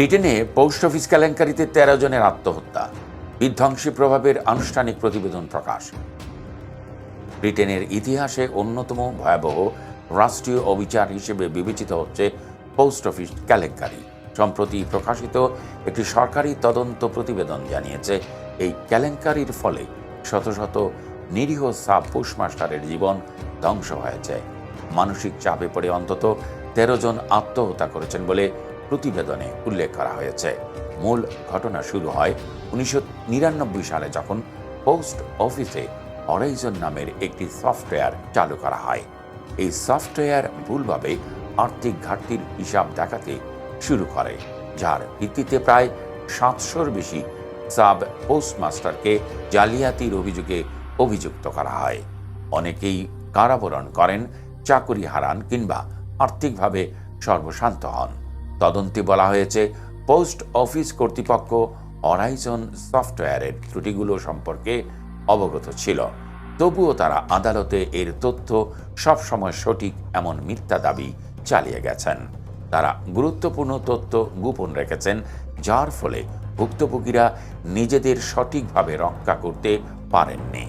ব্রিটেনে post office কেলেঙ্কারিতে তেরো জনের আত্মহত্যা, বিধ্বংসী প্রভাবের আনুষ্ঠানিক প্রতিবেদন প্রকাশ। ব্রিটেনের ইতিহাসে অন্যতম ভয়াবহ রাষ্ট্রীয় অবিচার হিসেবে বিবেচিত হচ্ছে পোস্ট অফিস কেলেঙ্কারি সম্প্রতি প্রকাশিত একটি সরকারি তদন্ত প্রতিবেদন জানিয়েছে, এই কেলেঙ্কারির ফলে শত শত নিরীহ সাব পোস্টমাস্টারের জীবন ধ্বংস হয়েছে। মানসিক চাপে পড়ে অন্তত তেরো জন আত্মহত্যা করেছেন বলে প্রতিবেদনে উল্লেখ করা হয়েছে। মূল ঘটনা শুরু হয় উনিশশো নিরানব্বই সালে যখন পোস্ট অফিসে অরাইজন নামের একটি সফটওয়্যার চালু করা হয়। এই সফটওয়্যার ভুলভাবে আর্থিক ঘাটতির হিসাব দেখাতে শুরু করে, যার ভিত্তিতে প্রায় সাতশোর বেশি সাব পোস্টমাস্টারকে জালিয়াতির অভিযোগে অভিযুক্ত করা হয়। অনেকেই কারাবরণ করেন চাকুরি হারান কিংবা আর্থিকভাবে সর্বশান্ত হন। তদন্তে বলা হয়েছে, পোস্ট অফিস কর্তৃপক্ষ অরাইজন সফটওয়্যারের ত্রুটিগুলো সম্পর্কে অবগত ছিল। তবুও তারা আদালতে এর তথ্য সবসময় সঠিক এমন মিথ্যা দাবি চালিয়ে গেছেন। তারা গুরুত্বপূর্ণ তথ্য গোপন রেখেছেন, যার ফলে ভুক্তভোগীরা নিজেদের সঠিকভাবে রক্ষা করতে পারেননি।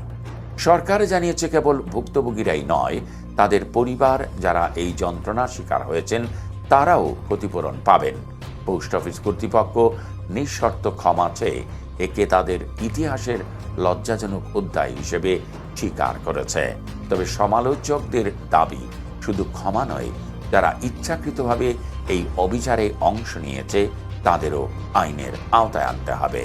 সরকার জানিয়েছে, কেবল ভুক্তভোগীরাই নয়, তাদের পরিবার যারা এই যন্ত্রণার শিকার হয়েছেন তারাও ক্ষতিপূরণ পাবেন। পোস্ট অফিস কর্তৃপক্ষ নিঃশর্ত ক্ষমা চেয়ে একে তাদের ইতিহাসের লজ্জাজনক অধ্যায় হিসেবে স্বীকার করেছে। তবে সমালোচকদের দাবি শুধু ক্ষমা নয়, যারা ইচ্ছাকৃতভাবে এই অবিচারে অংশ নিয়েছে, তাদেরও আইনের আওতায় আনতে হবে।